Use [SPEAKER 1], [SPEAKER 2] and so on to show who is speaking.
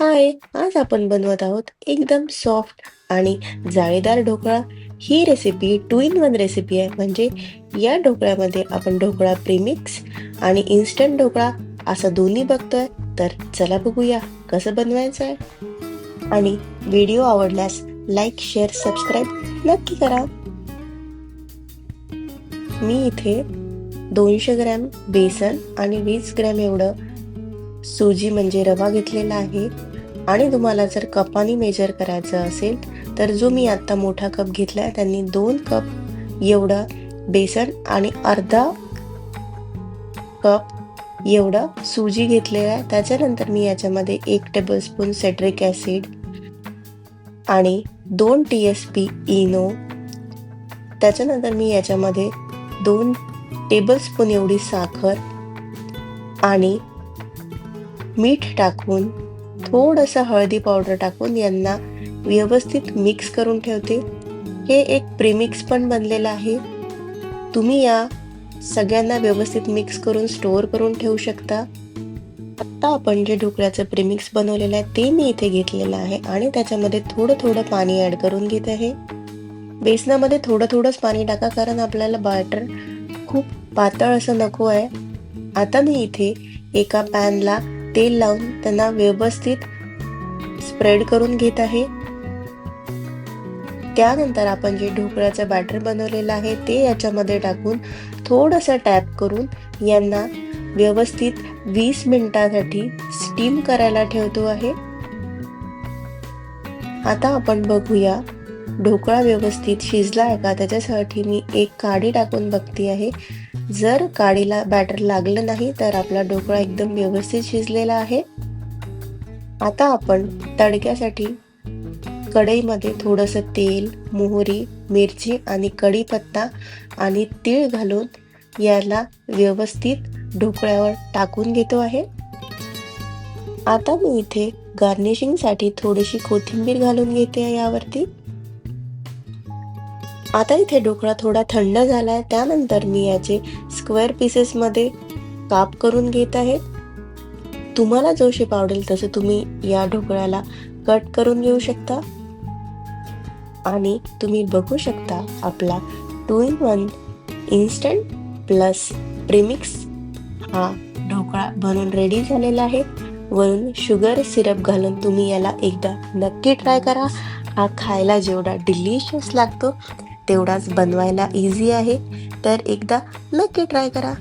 [SPEAKER 1] हाय आज आपण बनवत आहोत एकदम सॉफ्ट आणि जाळीदार ढोकळा. ही recipe two in one recipe आहे. म्हणजे या ढोकळ्यामध्ये आपण ढोकळा प्रीमिक्स आणि इन्स्टंट ढोकळा असं दोन्ही बघतोय. तर चला बघूया कसं बनवायचं आहे आणि व्हिडिओ आवडल्यास लाईक शेअर सबस्क्राईब नक्की करा. मी इथे दोनशे ग्रॅम बेसन आणि वीस ग्रॅम एवढं सुजी म्हणजे रवा घेतलेला आहे. आणि तुम्हाला जर कपाने मेजर करायचं असेल तर जो मी आत्ता मोठा कप घेतला आहे त्यांनी दोन कप एवढं बेसन आणि अर्धा कप एवढं सुजी घेतलेला आहे. त्याच्यानंतर मी याच्यामध्ये एक टेबलस्पून सेट्रिक ॲसिड आणि दोन टी एस पी इनो त्याच्यानंतर मी याच्यामध्ये दोन टेबलस्पून एवढी साखर आणि मीठ टाकून थोडंसं हळदी पावडर टाकून यांना व्यवस्थित मिक्स करून ठेवते. हे एक प्रीमिक्स पण बनलेलं आहे. तुम्ही या सगळ्यांना व्यवस्थित मिक्स करून स्टोअर करून ठेवू शकता. आत्ता आपण जे ढोकळ्याचं प्रीमिक्स बनवलेलं आहे ते मी इथे घेतलेलं आहे आणि त्याच्यामध्ये थोडं थोडं पाणी ॲड करून घेत आहे. बेसनामध्ये थोडं थोडंच पाणी टाका कारण आपल्याला बॅटर खूप पातळ असं नको आहे. आता मी इथे एका पॅनला तेल लावून त्यांना व्यवस्थित स्प्रेड करून घेत आहे. त्यानंतर आपण जे ढोकळ्याचं बॅटर बनवलेलं आहे ते याच्यामध्ये टाकून थोडंसं टॅप करून यांना व्यवस्थित वीस मिनिटासाठी स्टीम करायला ठेवतो आहे. आता आपण बघूया ढोकळा व्यवस्थित शिजला आहे का? त्याच्यासाठी मी एक काडी टाकून बघते आहे. जर काडीला बॅटर लागलं नाही तर आपला ढोकळा एकदम व्यवस्थित शिजलेला आहे. आता आपण तडक्यासाठी कढईमध्ये थोडंसं तेल मोहरी मिरची आणि कढीपत्ता आणि तीळ घालून याला व्यवस्थित ढोकळ्यावर टाकून घेतो आहे. आता मी इथे गार्निशिंगसाठी थोडीशी कोथिंबीर घालून घेते यावरती. आता इथे ढोकळा थोडा थंड झाला आहे त्यानंतर मी याचे स्क्वेअर पीसेसमध्ये काप करून घेत आहे. तुम्हाला जो शेप आवडेल तसं तुम्ही या ढोकळ्याला कट करून घेऊ शकता. आणि तुम्ही बघू शकता आपला two in one instant plus premix हा ढोकळा बनवून रेडी झालेला आहे. वरून शुगर सिरप घालून तुम्ही याला एकदा नक्की ट्राय करा. हा खायला जेवढा डिलिशियस लागतो. तेवढाच बनवायला इझी आहे. तर एकदा नक्की ट्राय करा.